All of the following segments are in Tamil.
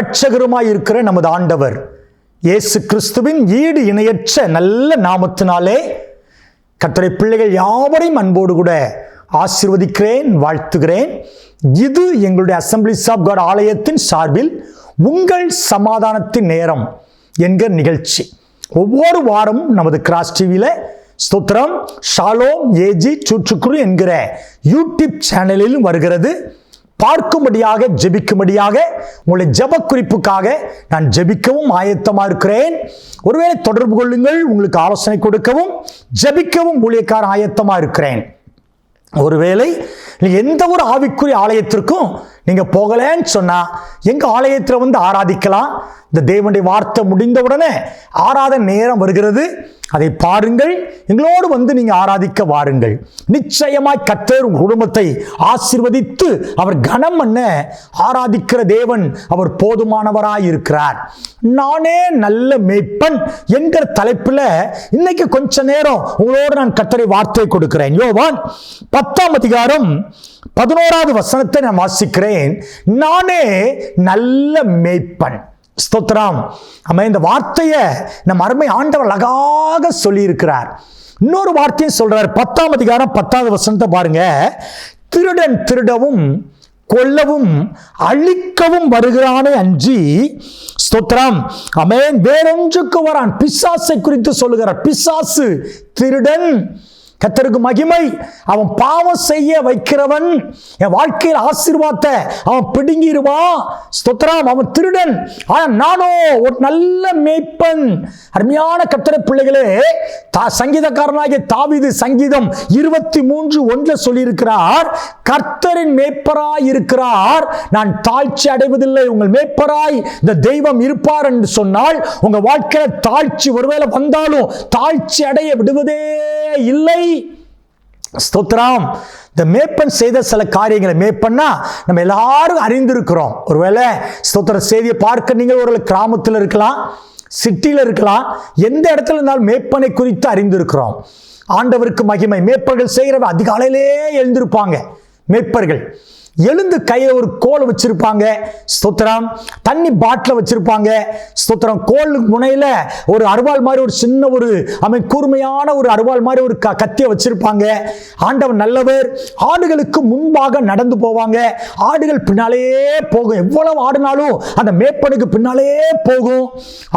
இரட்சகருமாய் இருக்கிற நமது ஆண்டவர் இயேசு கிறிஸ்துவின் ஈடு இணையற்ற நல்ல நாமத்தினாலே கத்தரை பிள்ளைகள் யாவரையும் அன்போடு கூட ஆசிர்வதிக்கிறேன் வாழ்த்துகிறேன். இது எங்களுடைய அசம்பிளிஸ் ஆஃப் காட் ஆலயத்தின் சார்பில் உங்கள் சமாதானத்தின் நேரம் என்கிற நிகழ்ச்சி. ஒவ்வொரு வாரமும் நமது கிராஸ் டிவியில் ஸ்தோத்திரம் ஷாலோம் ஏஜி சூற்றுக்குரு என்கிற யூடியூப் சேனலிலும் வருகிறது. பார்க்கும்படியாக ஜெபிக்கும்படியாக உங்களை ஜெப குறிப்புக்காக நான் ஜெபிக்கவும் ஆயத்தமாக இருக்கிறேன். ஒருவேளை தொடர்பு கொள்ளுங்கள் உங்களுக்கு ஆலோசனை கொடுக்கவும் ஜெபிக்கவும் ஊழியக்கார ஆயத்தமாக இருக்கிறேன். ஒருவேளை எந்த ஒரு ஆவிக்குரிய ஆலயத்திற்கும் நீங்கள் போகலன்னு சொன்னால் எங்கள் ஆலயத்தில் வந்து ஆராதிக்கலாம். இந்த தேவனுடைய வார்த்தை முடிந்த உடனே நேரம் வருகிறது. அதை பாருங்கள். எங்களோடு வந்து நீங்கள் ஆராதிக்க வாருங்கள். நிச்சயமாய் கத்தர் உங்கள் குடும்பத்தை ஆசீர்வதித்து அவர் கனம் பண்ண ஆராதிக்கிற தேவன் அவர் போதுமானவராய் இருக்கிறார். நானே நல்ல மேய்ப்பன். என்கிற தலைப்பில் இன்னைக்கு கொஞ்ச நேரம் உங்களோடு நான் கத்தரை வார்த்தை கொடுக்கிறேன். யோவான் பத்தாம் அதிகாரம் பதினோராவது வசனத்தை நான் வாசிக்கிறேன். நானே நல்ல மேய்ப்பன். ஸ்தோத்ராம் நம்ம இந்த வார்த்தையை நம்ம அருமை ஆண்டவர் அழகாக சொல்லியிருக்கிறார். இன்னொரு வார்த்தையும் சொல்றார். பத்தாம் அதிகாரம் பத்தாவது வசனத்தை பாருங்க. திருடன் திருடவும் கொல்லவும் அழிக்கவும் வருகிறானே அஞ்சி. ஸ்தோத்ரம் அமேன். வேறொன்றுக்கு வரான். பிசாசை குறித்து சொல்லுகிறார். பிசாசு திருடன் கத்தருக்கு மகிமை. அவன் பாவம் செய்ய வைக்கிறவன் என் வாழ்க்கையில் ஆசீர்வாதத்தை அவன் பிடுங்கிடுவான் ஸ்தோத்திரம் அவன் திருடன். ஆனால் நானோ ஒரு நல்ல மேய்ப்பன். அருமையான கத்திர பிள்ளைகளே தா சங்கீதக்காரனாகிய தாவிது சங்கீதம் இருபத்தி மூன்று ஒன்றில் சொல்லியிருக்கிறார் கர்த்தரின் மேய்ப்பராய் இருக்கிறார். நான் தாழ்ச்சி அடைவதில்லை. உங்கள் மேய்ப்பராய் இந்த தெய்வம் இருப்பார் என்று சொன்னால் உங்கள் வாழ்க்கையில் தாழ்ச்சி ஒருவேளை வந்தாலும் தாழ்ச்சி அடைய விடுவதே இல்லை. ஸ்தோத்ராம் இந்த மேப்பன் செய்த சில காரியங்களை மேப்பன்னா நம்ம எல்லாரும் அறிந்திருக்கிறோம். ஒருவேளை ஸ்தோத்திர செய்தியை பார்க்க நீங்கள் ஒரு கிராமத்தில் இருக்கலாம் சிட்டியில் இருக்கலாம் எந்த இடத்துல இருந்தாலும் மேப்பனை குறித்து அறிந்திருக்கிறோம். ஆண்டவருக்கு மகிமை. மேப்பர்கள் செய்கிறவ அதிகாலையிலே எழுந்திருப்பாங்க. மேப்பர்கள். எழுந்து கையில் ஒரு கோல் வச்சிருப்பாங்க. ஸ்தோத்திரம். தண்ணி பாட்டில் வச்சிருப்பாங்க. ஸ்தோத்திரம். கோல் முனையில் ஒரு அருவாள் மாதிரி ஒரு சின்ன ஒரு அமை கூர்மையான ஒரு அருவாள் மாதிரி ஒரு க கத்தியை வச்சிருப்பாங்க. ஆண்டவர் நல்லவர். ஆடுகளுக்கு முன்பாக நடந்து போவாங்க. ஆடுகள் பின்னாலேயே போகும். எவ்வளவு ஆடினாலும் அந்த மேப்பனுக்கு பின்னாலேயே போகும்.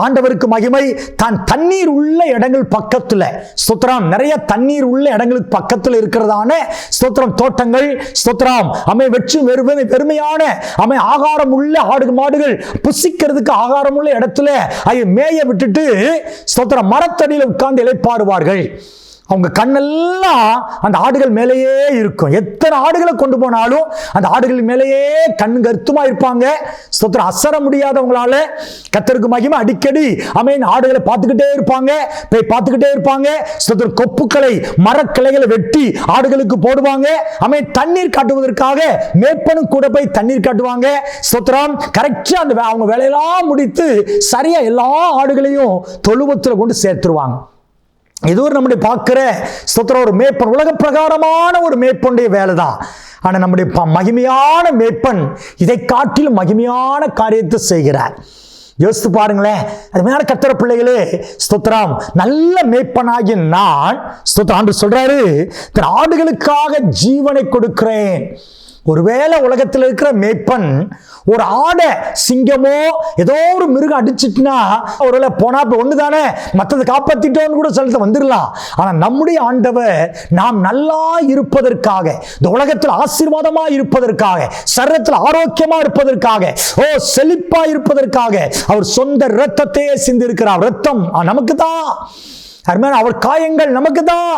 ஆண்டவருக்கு மகிமை. தான் தண்ணீர் உள்ள இடங்கள் பக்கத்தில். ஸ்தோத்திரம். நிறைய தண்ணீர் உள்ள இடங்களுக்கு பக்கத்தில் இருக்கிறதான ஸ்தோத்திரம் தோட்டங்கள். ஸ்தோத்திரம். அமை வெற்றி வெறுமை பெருமையான அமை ஆகாரம் உள்ள ஆடு மாடுகள் புசிக்கிறதுக்கு ஆகாரம் உள்ள இடத்துல அதை மேய விட்டுட்டு ஸ்தோத்திரம் மரத்தடியில் உட்கார்ந்து இலைப்பாடுவார்கள் அவங்க கண்ணெல்லாம் அந்த ஆடுகள் மேலேயே இருக்கும். எத்தனை ஆடுகளை கொண்டு போனாலும் அந்த ஆடுகள் மேலேயே கண் கருத்துமா இருப்பாங்க. ஸ்தோத்திரம் அசர முடியாதவங்களால கத்தருக்கு மகிமை அடிக்கடி அமையின் ஆடுகளை பார்த்துக்கிட்டே இருப்பாங்க போய் பார்த்துக்கிட்டே இருப்பாங்க. ஸ்தோத்திரம் கொப்புக்களை மரக்கிளைகளை வெட்டி ஆடுகளுக்கு போடுவாங்க. அமேன் தண்ணீர் காட்டுவதற்காக மேற்பனும் கூட போய் தண்ணீர் காட்டுவாங்க. ஸ்தோத்திரம் கரெக்டாக அந்த வே- அவங்க வேலையெல்லாம் முடித்து சரியாக எல்லா ஆடுகளையும் தொழுவத்தில் கொண்டு சேர்த்துருவாங்க. இது ஒரு நம்முடைய பார்க்குற ஸ்தோத்திரம் ஒரு மேப்பன் உலக பிரகாரமான ஒரு மேப்பனுடைய வேலை தான் ஆனால் நம்முடைய மகிமையான மேப்பன் இதை காட்டிலும் மகிமையான காரியத்தை செய்கிறார். யோசித்து பாருங்களேன் அதுமையான கத்திர பிள்ளைகளே ஸ்தோத்ராம் நல்ல மேய்ப்பனாகி நான் ஸ்தோத்ராம் சொல்றாரு "தன் ஆடுகளுக்காக ஜீவனை கொடுக்கிறேன். ஒருவேளை உலகத்தில் இருக்கிற மேய்ப்பன் ஒரு ஆடை சிங்கமோ ஏதோ ஒரு மிருகம் அடிச்சிட்டுனா ஒருவேளை போனா இப்போ ஒன்று தானே மற்றதை காப்பாற்றிட்டோன்னு கூட சொல்லிட்டு வந்துடலாம். ஆனால் நம்முடைய ஆண்டவர் நாம் நல்லா இருப்பதற்காக இந்த உலகத்தில் ஆசீர்வாதமாக இருப்பதற்காக சரத்தில் ஆரோக்கியமாக இருப்பதற்காக ஓ செழிப்பாக இருப்பதற்காக அவர் சொந்த இரத்தத்தையே சிந்திருக்கிறார். ரத்தம் நமக்கு தான் அருமையான அவர் காயங்கள் நமக்கு தான்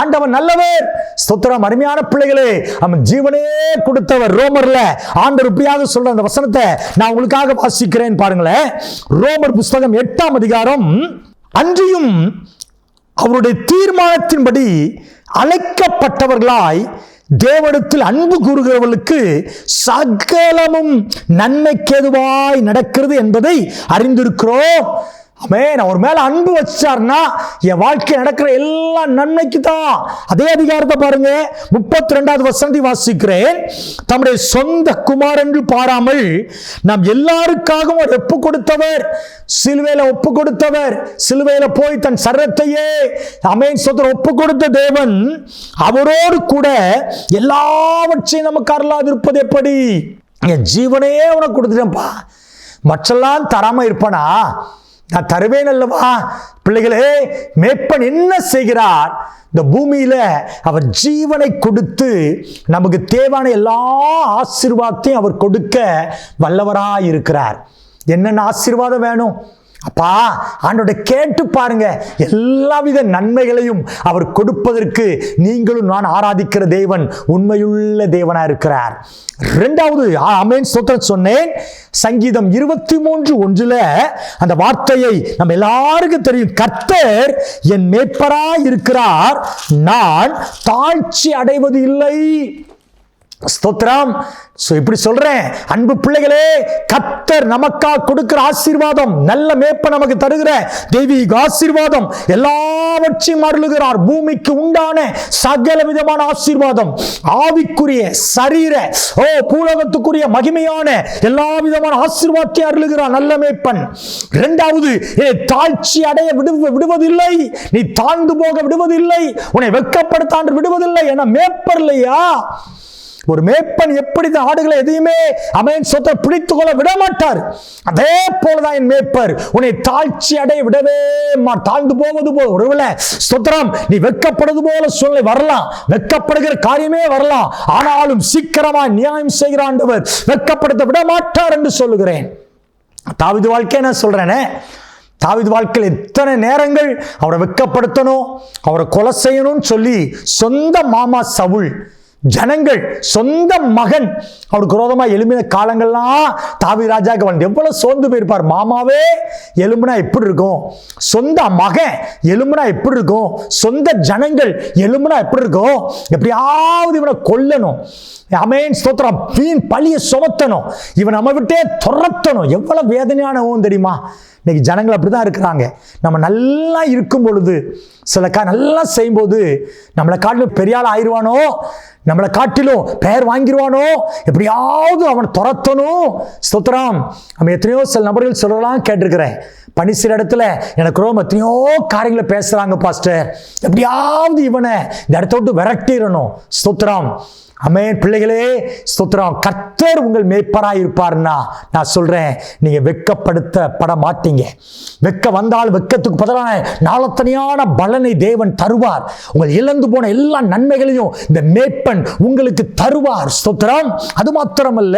ஆண்டவர் நல்லவர். ஸ்தோத்திரம் அருமையான பிள்ளைகளே அவன் ஜீவனே கொடுத்தவர். ரோமர்ல ஆண்டவர் இப்படியாக சொல்ற அந்த வசனத்தை நான் உங்களுக்காக வாசிக்கிறேன் பாருங்களேன். ரோமர் புஸ்தகம் எட்டாம் அதிகாரம் அன்றியும் அவருடைய தீர்மானத்தின்படி அழைக்கப்பட்டவர்களாய் தேவடத்தில் அன்பு கூறுகிறவர்களுக்கு சகலமும் நன்மைக்கேதுவாய் நடக்கிறது என்பதை அறிந்திருக்கிறோம். அமேன் அவர் மேல அன்பு வச்சார்னா என் வாழ்க்கை நடக்கிற எல்லா நன்மைக்கு தான் அதே அதிகாரத்தை பாருங்க. முப்பத்தி ரெண்டாவது வசந்தி வாசிக்கிறேன். தம்முடைய சொந்த குமார் என்று பாராமல் நாம் எல்லாருக்காகவும் அவர் ஒப்பு கொடுத்தவர். சிலுவையில ஒப்பு கொடுத்தவர். சிலுவையில போய் தன் சரத்தையே அமேன் சொந்த ஒப்பு கொடுத்த தேவன் அவரோடு கூட எல்லாவற்றையும் நமக்கு அருளாதிருப்பது எப்படி? என் ஜீவனையே உனக்கு கொடுத்துட்டேன்ப்பா. மற்றெல்லாம் தராம இருப்பானா? நான் தருவேன் அல்லவா? பிள்ளைகளே மேப்பன் என்ன செய்கிறார்? இந்த பூமியில அவர் ஜீவனை கொடுத்து நமக்கு தேவையான எல்லா ஆசீர்வாதத்தையும் அவர் கொடுக்க வல்லவராக இருக்கிறார் என்னென்ன ஆசீர்வாதம் வேணும்? அப்பா ஆண்டோட கேட்டு பாருங்க. எல்லாவித நன்மைகளையும் அவர் கொடுப்பதற்கு நீங்களும் நான் ஆராதிக்கிற தேவன் உண்மையுள்ள தேவனா இருக்கிறார். ரெண்டாவது அமேன் ஸ்தோத்திரம் சொன்னேன். சங்கீதம் இருபத்தி மூன்று ஒன்றுல அந்த வார்த்தையை நம்ம எல்லாருக்கும் தெரியும். கர்த்தர் என் மேற்பரா இருக்கிறார். நான் தாழ்ச்சி அடைவது இல்லை. ஸ்தோத்ராம் ஸோ இப்படி சொல்றேன். அன்பு பிள்ளைகளே கத்தர் நமக்கா கொடுக்கிற ஆசீர்வாதம் நல்ல மேப்ப நமக்கு தருகிற தெய்வீக ஆசீர்வாதம் எல்லாவற்றையும் அருளுகிறார். பூமிக்கு உண்டான சகல விதமான ஆசீர்வாதம். ஆவிக்குரிய சரீர ஓ பூலகத்துக்குரிய மகிமையான எல்லா விதமான ஆசீர்வாதத்தையும் அருளுகிறார் நல்ல மேப்பன் இரண்டாவது என்னை தாழ்ச்சி அடைய விடு விடுவதில்லை. நீ தாழ்ந்து போக விடுவதில்லை. உன்னை வெட்கப்படுத்தாண்டு விடுவதில்லை. என மேப்பர் இல்லையா? ஒரு மேப்பன் எப்படி இந்த ஆடுகளை எதையுமே அமைன் சொத்தை பிடித்துக் கொள்ள விட மாட்டார் அதே போலதான் என் மேப்பர் உன்னை தாழ்ச்சி அடைய விடவே தாழ்ந்து போவது போல. ஒருவேளை சுத்திரம் நீ வெட்கப்படுவது போல சூழ்நிலை வரலாம். வெட்கப்படுகிற காரியமே வரலாம். ஆனாலும் சீக்கிரமா நியாயம் செய்கிற ஆண்டவர் வெட்கப்படுத்த விட மாட்டார் என்று சொல்லுகிறேன். தாவிது வாழ்க்கை நான் சொல்றேனே. தாவிது வாழ்க்கையில் எத்தனை நேரங்கள் அவரை வெட்கப்படுத்தணும் அவரை கொலை செய்யணும்னு சொல்லி சொந்த மாமா சவுள் ஜனங்கள் சொந்த மகன். அவருக்கு குரோதமாக எழும்பின காலங்கள்லாம் தாவி ராஜாக்கு வந்து எவ்வளோ சோர்ந்து போயிருப்பார். மாமாவே எலும்புனா எப்படி இருக்கும்? சொந்த மகன் எலும்புனா எப்படி இருக்கும்? சொந்த ஜனங்கள் எலும்புனா எப்படி இருக்கும்? எப்படியாவது இவனை கொல்லணும். அமேன் ஸ்தோத்திரம். வீண் பழியை சுமத்தணும். இவன் நம்ம விட்டே துரத்தணும். எவ்வளோ வேதனையானவும் தெரியுமா? இன்னைக்கு ஜனங்கள் அப்படி தான் இருக்கிறாங்க. நம்ம நல்லா இருக்கும் பொழுது சில கா நல்லா செய்யும்போது நம்மளை காட்டிலும் பெரிய ஆள் ஆயிடுவானோ நம்மளை காட்டிலும் பெயர் வாங்கிடுவானோ எப்படியாவது அவன் துரத்தணும். ஸ்தோத்திரம். நம்ம எத்தனையோ சில நபர்கள் சொல்லலாம் கேட்டிருக்கிறேன். பணி சில இடத்துல எனக்கு ரொம்ப எத்தனையோ காரியங்களை பேசுகிறாங்க பாஸ்டர். எப்படியாவது இவனை இந்த இடத்த விட்டு விரட்டிடணும். ஸ்தோத்திரம். அமேன் பிள்ளைகளே ஸ்தோத்திரம். கர்த்தர் உங்கள் மேய்ப்பராக இருப்பார்னா நான் சொல்றேன் நீங்க வெட்கப்படுத்தப்பட மாட்டீங்க வெட்க வந்தால் வெட்கத்துக்கு பதிலான நாளத்தனையான பலனை தேவன் தருவார். உங்கள் இழந்து போன எல்லா நன்மைகளையும் இந்த மேய்ப்பன் உங்களுக்கு தருவார். ஸ்தோத்திரம். அது மாத்திரமல்ல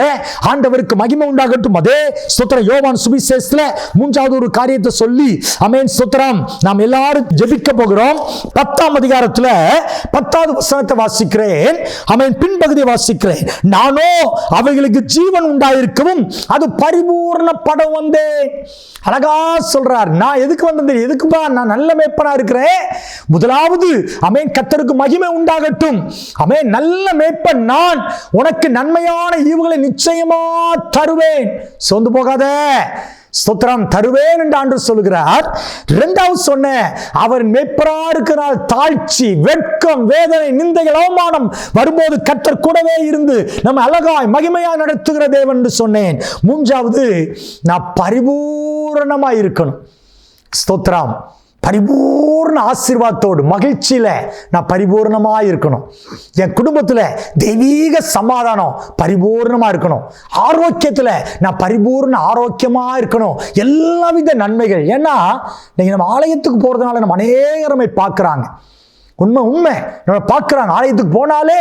ஆண்டவருக்கு மகிமை உண்டாகட்டும். அதே ஸ்தோத்திரம் யோவான் சுவிசேஷத்துல மூன்றாவது ஒரு காரியத்தை சொல்லி அமேன் ஸ்தோத்திரம். நாம் எல்லாரும் ஜெபிக்க போகிறோம். பத்தாம் அதிகாரத்துல பத்தாவது வசனத்தை வாசிக்கிறேன். அமேன் பின்பகுதி வாசிக்கிறேன். நானோ அவைகளுக்கு ஜீவன் உண்டாயிருக்கவும் அது பரிபூரண படம் வந்தே. அழகா சொல்றார். நான் எதுக்கு வந்தேன் எதுக்குப்பா? நான் நல்ல மேய்ப்பனா இருக்கிறேன். முதலாவது அமேன் கத்தருக்கு மகிமை உண்டாகட்டும். அமே நல்ல மேய்ப்பன் நான். உனக்கு நன்மையான ஈவுகளை நிச்சயமா தருவேன். சோர்ந்து போகாத. ஸ்தோத்திரம் தருவேன் என்று ஆண்டு சொல்கிறார் இரண்டாவது சொன்ன அவர் மேய்ப்பரா இருக்கிறார் தாழ்ச்சி வெட்கம் வேதனை நிந்தைகள் அவமானம் வரும்போது கத்தர் கூடவே இருந்து நம்ம அழகாய் மகிமையாய் நடத்துகிற தேவன் என்று சொன்னேன். மூன்றாவது நான் பரிபூரணமாய் இருக்கணும் ஸ்தோத்ராம் பரிபூர்ண ஆசீர்வாதத்தோடு மகிழ்ச்சியில் நான் பரிபூர்ணமாக இருக்கணும். என் குடும்பத்தில் தெய்வீக சமாதானம் பரிபூர்ணமாக இருக்கணும். ஆரோக்கியத்தில் நான் பரிபூர்ண ஆரோக்கியமாக இருக்கணும். எல்லா வித நன்மைகள். ஏன்னா நீங்கள் நம்ம ஆலயத்துக்கு போகிறதுனால நம்ம அநேகரமை பார்க்குறாங்க. உண்மை உண்மை. நம்மளை பார்க்குறாங்க. ஆலயத்துக்கு போனாலே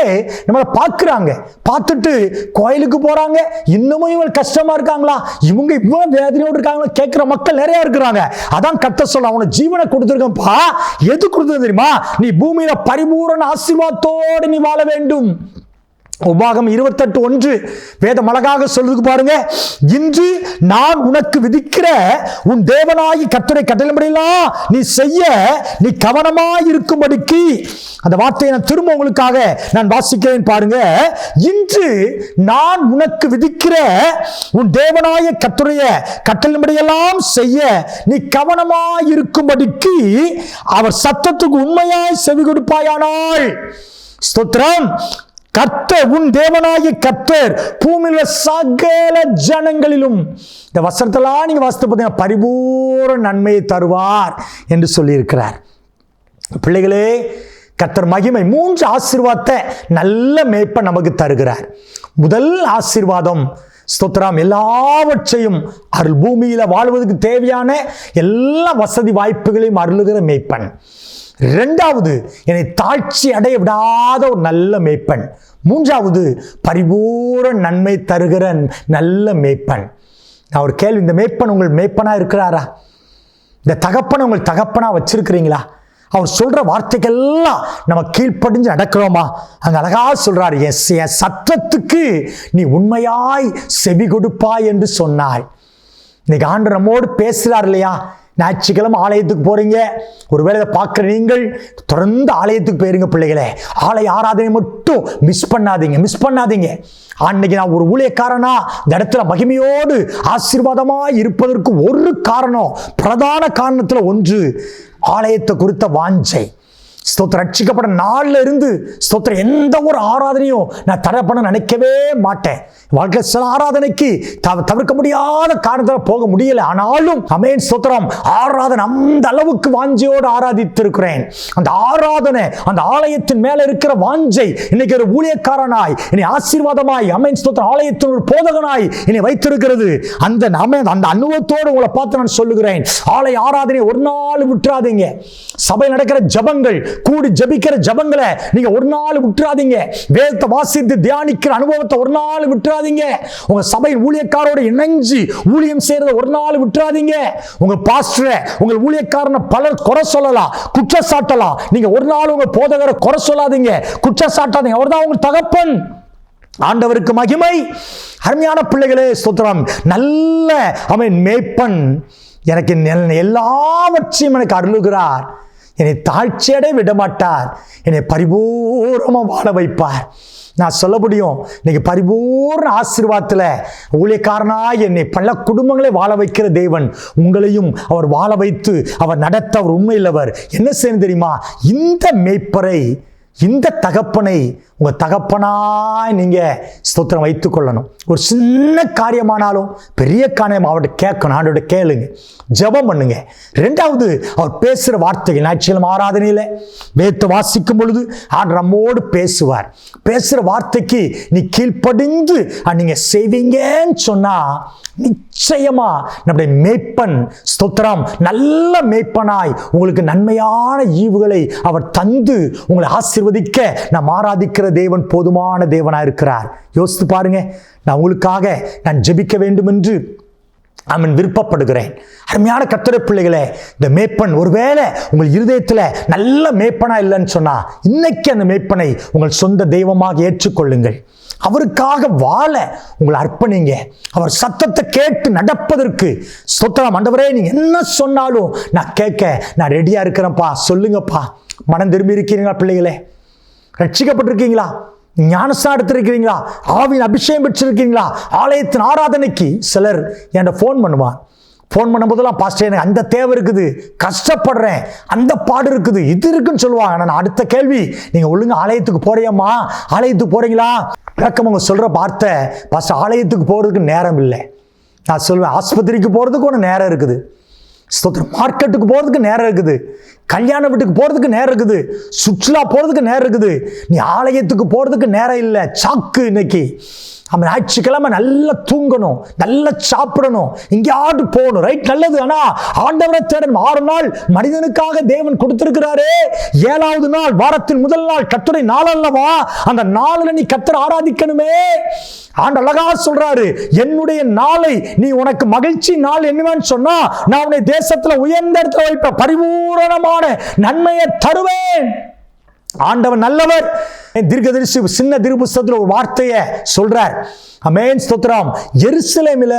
நம்மளை பார்க்குறாங்க. பார்த்துட்டு கோயிலுக்கு போகிறாங்க இன்னமும் இவங்க கஷ்டமாக இருக்காங்களா? இவங்க இவ்வளோ வேதனையோடு இருக்காங்களா? கேட்குற மக்கள் நிறையா இருக்கிறாங்க. அதான் கத்த சொல்ல அவனை ஜீவனை கொடுத்துருக்கப்பா எது கொடுத்தது தெரியுமா? நீ பூமியில் பரிபூரண ஆசீர்வாதத்தோடு நீ வாழ வேண்டும். உபாகம் இருபத்தெட்டு ஒன்று வேதம் அழகாக சொல்லுது பாருங்க. இன்று நான் உனக்கு விதிக்கிற உன் தேவனாகி கத்துரை கட்டளைப்படியெல்லாம் நீ செய்ய நீ கவனமாய் இருக்கும்படிக்கு அந்த வார்த்தையை நான் திரும்ப உங்களுக்காக நான் வாசிக்கிறேன் பாருங்க. இன்று நான் உனக்கு விதிக்கிற உன் தேவனாய கத்துரைய கட்டளைப்படியெல்லாம் செய்ய நீ கவனமாய் இருக்கும்படிக்கு அவர் சத்தத்துக்கு உண்மையாய் செவி கொடுப்பாயானாள் ஸ்தோத்திரம். கர்த்தர் உன் தேவனாகிய கர்த்தர் பூமியில சகல ஜனங்களிலும் இந்த வசனத்தெல்லாம் நீங்கள் வாசித்து பார்த்தீங்கன்னா பரிபூர்ண நன்மையை தருவார் என்று சொல்லியிருக்கிறார். பிள்ளைகளே கத்தர் மகிமை மூன்று ஆசீர்வாதத்தை நல்ல மேய்ப்ப நமக்கு தருகிறார். முதல் ஆசீர்வாதம் ஸ்தோத்ராம் எல்லாவற்றையும் அருள் பூமியில் வாழ்வதற்கு தேவையான எல்லா வசதி வாய்ப்புகளையும் அருளுகிற மேய்ப்பன். ரெண்டாவது என்னை தாழ்ச்சி அடைய விடாத ஒரு நல்ல மேய்ப்பன். மூன்றாவது பரிபூரண நன்மை தருகிற நல்ல மேய்ப்பன். நான் ஒரு கேள்வி இந்த மேய்ப்பன் உங்கள் மேய்ப்பனாக இருக்கிறாரா? இந்த தகப்பனை உங்கள் தகப்பனாக வச்சிருக்கிறீங்களா? அவர் சொல்கிற வார்த்தைகள்லாம் நம்ம கீழ்ப்படிஞ்சு நடக்கிறோமா? அங்கே அழகாக சொல்கிறார் என் என் சத்தத்துக்கு நீ உண்மையாய் செவி கொடுப்பாய் என்று சொன்னாய் இன்னைக்கு ஆண்டு நம்மோடு பேசுகிறார் இல்லையா? ஞாயிற்றுக்கிழமை ஆலயத்துக்கு போகிறீங்க ஒருவேளை இதை பார்க்குற நீங்கள் தொடர்ந்து ஆலயத்துக்கு போயிருங்க பிள்ளைகளே. ஆலய ஆராதனை மட்டும் மிஸ் பண்ணாதீங்க மிஸ் பண்ணாதீங்க. அன்னைக்கு நான் ஒரு ஊழியக்காரனா இந்த இடத்துல மகிமையோடு ஆசீர்வாதமாக இருப்பதற்கு ஒரு காரணம் பிரதான காரணத்தில் ஒன்று ஆலயத்தை குறித்த வாஞ்சை. ஸ்தோத்திரம். ரட்சிக்கப்பட நாளில் இருந்து ஸ்தோத்திரம். எந்த ஒரு ஆராதனையும் நான் தடை பண்ண நினைக்கவே மாட்டேன். வாழ்க்கை சில ஆராதனைக்கு தவிர்க்க முடியாத காரணத்தில் போக முடியல. ஆனாலும் அமேன் ஸ்தோத்திரம். ஆராதனை அந்த அளவுக்கு வாஞ்சையோடு ஆராதித்திருக்கிறேன். அந்த ஆராதனை அந்த ஆலயத்தின் மேலே இருக்கிற வாஞ்சை இன்னைக்கு ஒரு ஊழியக்காரனாய் இனி ஆசீர்வாதமாய் அமேன் ஸ்தோத்திரம் ஆலயத்தின் ஒரு போதகனாய் இனி வைத்திருக்கிறது. அந்த அமேன் அந்த அனுபவத்தோடு உங்களை பார்த்து நான் சொல்லுகிறேன். ஆலய ஆராதனை ஒரு நாள் விட்டுறாதீங்க. சபை நடக்கிற ஜபங்கள் கூடி ஜபிக்கிற ஜபங்களை நீங்க ஒரு நாள் விட்டுறாதீங்க. வேதத்தை வாசித்து தியானிக்கிற அனுபவத்தை ஒரு நாள் விட்டுறாதீங்க. உங்க சபை ஊழியக்காரோட இணைஞ்சு ஊழியம் செய்யறத ஒரு நாள் விட்டுறாதீங்க. உங்க பாஸ்டரை உங்கள் ஊழியக்காரனை பலர் குறை சொல்லலாம் குற்றச்சாட்டலாம். நீங்க ஒரு நாள் உங்க போதகரை குறை சொல்லாதீங்க. குற்றச்சாட்டாதீங்க. அவர்தான் உங்க தகப்பன். ஆண்டவருக்கு மகிமை. அருமையான பிள்ளைகளே சுத்திரம் நல்ல அவன் மேய்ப்பன். எனக்கு எல்லாவற்றையும் எனக்கு அருளுகிறார். என்னை தாழ்ச்சியடை விடமாட்டார். என்னை பரிபூர்ணமாக வாழ வைப்பார். நான் சொல்ல முடியும் இன்னைக்கு பரிபூர்ண ஆசீர்வாதத்தில் ஊழியக்காரனாய் என்னை பல குடும்பங்களை வாழ வைக்கிற தேவன் உங்களையும் அவர் வாழ வைத்து அவர் நடத்த அவர் உண்மையில்லவர் என்ன செய்யணும் தெரியுமா? இந்த மேய்ப்பரை இந்த தகப்பனை உங்கள் தகப்பனாய் நீங்கள் ஸ்தோத்திரம் வைத்து கொள்ளணும் ஒரு சின்ன காரியமானாலும் பெரிய காரியம் அவர்கிட்ட கேட்கணும் அவர்கிட்ட கேளுங்க. ஜெபம் பண்ணுங்க. ரெண்டாவது அவர் பேசுகிற வார்த்தைகள் ஞாயிற்றுக்கிழமை ஆராதனையில் வேத்து வாசிக்கும் பொழுது ஆண்டு நம்மோடு பேசுவார். பேசுகிற வார்த்தைக்கு நீ கீழ்ப்படிந்து நீங்கள் செய்வீங்கன்னு செய்வீங்கன்னு நீ நிச்சயமா நம்முடைய மேய்ப்பன் ஸ்தோத்திரம் நல்ல மேய்ப்பனாய் உங்களுக்கு நன்மையான ஈவுகளை அவர் தந்து உங்களை ஆசிர்வதிக்க நாம் ஆராதிக்கிற தேவன் போதுமான தேவனாக இருக்கிறார். யோசித்து பாருங்க நான் உங்களுக்காக நான் ஜெபிக்க வேண்டும் என்று அவன் விருப்பப்படுகிறேன். அருமையான கத்திர பிள்ளைகளே இந்த மேய்ப்பன் ஒருவேளை உங்கள் இருதயத்தில் நல்ல மேய்ப்பனா இல்லைன்னு சொன்னால் இன்னைக்கு அந்த மேய்ப்பனை உங்கள் சொந்த தெய்வமாக ஏற்றுக்கொள்ளுங்கள். அவருக்காக வாழ உங்களை அர்ப்பணிங்க. அவர் சத்தத்தை கேட்டு நடப்பதற்கு. சொத்தலாம் ஆண்டவரே நீ என்ன சொன்னாலும் நான் கேட்க நான் ரெடியாக இருக்கிறேன்ப்பா. சொல்லுங்கப்பா. மனம் திரும்பி இருக்கிறீங்களா பிள்ளைகளே? ரட்சிக்கப்பட்டிருக்கீங்களா? ஞானசா எடுத்திருக்கிறீங்களா? ஆவின் அபிஷேகம் பெற்றிருக்கீங்களா? ஆலயத்தின் ஆராதனைக்கு சிலர் என்கிட்ட ஃபோன் பண்ணுவான் ஃபோன் பண்ணும்போதெல்லாம் பாஸ்டர் எனக்கு அந்த தேவை இருக்குது. கஷ்டப்படுறேன். அந்த பாடு இருக்குது. இது இருக்குன்னு சொல்லுவாங்க. ஆனால் நான் அடுத்த கேள்வி நீங்கள் ஒழுங்கா ஆலயத்துக்கு போறியம்மா ஆலயத்துக்கு போகிறீங்களா விளக்கம் அவங்க சொல்கிற வார்த்தை பஸ் ஆலயத்துக்கு போகிறதுக்கு நேரம் இல்லை. நான் சொல்லுவேன் ஆஸ்பத்திரிக்கு போகிறதுக்கு ஒன்று நேரம் இருக்குது. ஸ்தோத்திரம் மார்க்கெட்டுக்கு போகிறதுக்கு நேரம் இருக்குது. கல்யாண வீட்டுக்கு போகிறதுக்கு நேரம் இருக்குது. சுற்றுலா போகிறதுக்கு நேரம் இருக்குது. நீ ஆலயத்துக்கு போகிறதுக்கு நேரம் இல்லை. சாக்கு இன்னைக்கு. நம்ம ஞாயிற்றுக்கிழமை நல்லா தூங்கணும் நல்லா சாப்பிடணும் எங்கேயாவது போகணும். ரைட் நல்லது. ஆனா ஆண்டவரை தேடணும். ஆறு நாள் மனிதனுக்காக தேவன் கொடுத்திருக்கிறாரே. ஏழாவது நாள் வாரத்தின் முதல் நாள் கத்துரை நாள் அல்லவா? அந்த நாளில் நீ கத்தரை ஆராதிக்கணுமே. ஆண்டு அழகா சொல்றாரு என்னுடைய நாளை நீ உனக்கு மகிழ்ச்சி நாள் என்னன்னு சொன்னா நான் உன்னை தேசத்துல உயர்ந்த இடத்துல வைப்ப பரிபூரணமான நன்மையை தருவேன். ஆண்டவர் நல்லவர். தீர்க்கதரிசி சின்ன திருப்புஸ்தத்தில் ஒரு வார்த்தையை சொல்றார். அமேன் ஸ்தோத்ராம் எருசலேமில்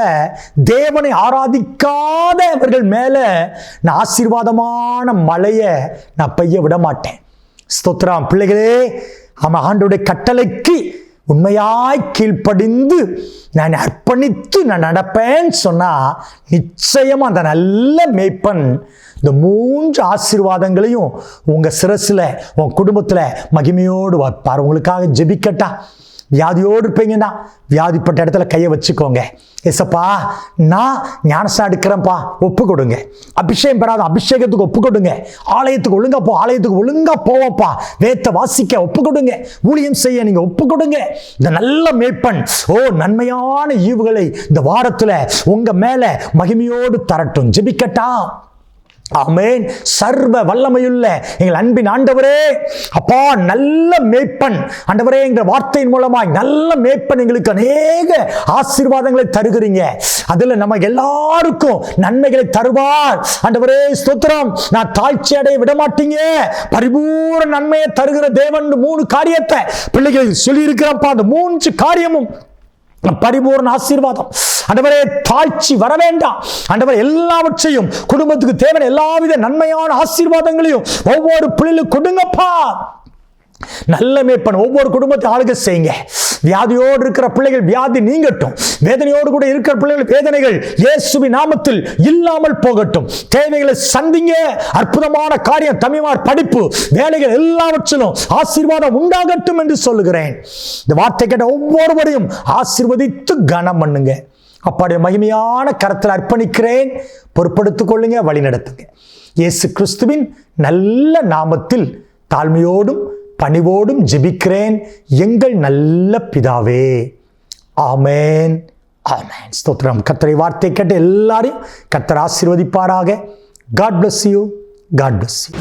தேவனை ஆராதிக்காதவர்கள் மேலே நான் ஆசீர்வாதமான மழையை நான் பெய்ய விட மாட்டேன். ஸ்தோத்ராம் பிள்ளைகளே அவன் ஆண்டுடைய கட்டளைக்கு உண்மையாய் கீழ்ப்படிந்து நான் அர்ப்பணித்து நான் நடப்பேன்னு சொன்னால் நிச்சயமாக அந்த நல்ல மேய்ப்பன் இந்த மூன்று ஆசீர்வாதங்களையும் உங்கள் சிரஸில் உன் குடும்பத்தில் மகிமையோடு வைப்பார் உங்களுக்காக ஜெபிக்கட்டா. வியாதியோடு இருப்பீங்கன்னா வியாதிப்பட்ட இடத்துல கையை வச்சுக்கோங்க. எசப்பா நான் ஞானசா எடுக்கிறேன்ப்பா. ஒப்பு கொடுங்க. அபிஷேகம் பெறாத அபிஷேகத்துக்கு ஒப்பு கொடுங்க. ஆலயத்துக்கு ஒழுங்கா போ. ஆலயத்துக்கு ஒழுங்கா போவோம்ப்பா. வேத்த வாசிக்க ஒப்பு கொடுங்க. ஊழியம் செய்ய நீங்க ஒப்பு கொடுங்க. இந்த நல்ல மேற்பன் ஓ நன்மையான ஈவுகளை இந்த வாரத்துல உங்க மேல மகிமையோடு தரட்டும். ஜெபிக்கட்டா. ஆமேன். சர்வ வல்லமையுள்ள எங்கள் அன்பின் ஆண்டவரே அப்பா நல்ல மேய்ப்பன். ஆண்டவரே என்ற வார்த்தையின் மூலமாய் நல்ல மேய்ப்பன் எங்களுக்கு அநேக ஆசீர்வாதங்களை தருகிறீங்க. அதில் நம்ம எல்லாருக்கும் நன்மைகளை தருவார். ஆண்டவரே ஸ்தோத்திரம். நான் தாழ்ச்சி அடைய விட மாட்டீங்க பரிபூர்ண நன்மையை தருகிற தேவன் மூணு காரியத்தை பிள்ளைகளுக்கு சொல்லியிருக்கிறப்பா. அந்த மூன்று காரியமும் பரிபூர்ண ஆசீர்வாதம். அண்டவரே தாழ்ச்சி வர வேண்டாம். அண்டவர் எல்லாவற்றையும் குடும்பத்துக்கு தேவையான எல்லாவித நன்மையான ஆசீர்வாதங்களையும் ஒவ்வொரு பிள்ளைகளும் கொடுங்கப்பா. நல்ல மேற்பன் ஒவ்வொரு குடும்பத்தை ஆளுக செய்யுங்க. வியாதியோடு இருக்கிற பிள்ளைகள் வியாதி நீங்கட்டும். வேதனையோடு கூட இருக்கிற பிள்ளைகள் வேதனைகள் இயேசுவி நாமத்தில் இல்லாமல் போகட்டும். தேவைகளை சந்திங்க. அற்புதமான காரியம். தமிழ்மார் படிப்பு வேலைகள் எல்லாவற்றிலும் ஆசீர்வாதம் உண்டாகட்டும் என்று சொல்லுகிறேன். இந்த வார்த்தை கேட்ட ஒவ்வொருவரையும் ஆசீர்வதித்து கனம் பண்ணுங்க. அப்பாடைய மகிமையான கரத்தில் அர்ப்பணிக்கிறேன். பொறுப்படுத்திக் கொள்ளுங்க வழி நடத்துங்க இயேசு கிறிஸ்துவின் நல்ல நாமத்தில் தாழ்மையோடும் பணிவோடும் ஜெபிக்கிறேன் எங்கள் நல்ல பிதாவே. ஆமேன். ஆமேன். ஸ்தோத்திரம். கத்தரை வார்த்தை கேட்டு எல்லாரையும் கத்தர் ஆசீர்வதிப்பாராக. God bless you god bless you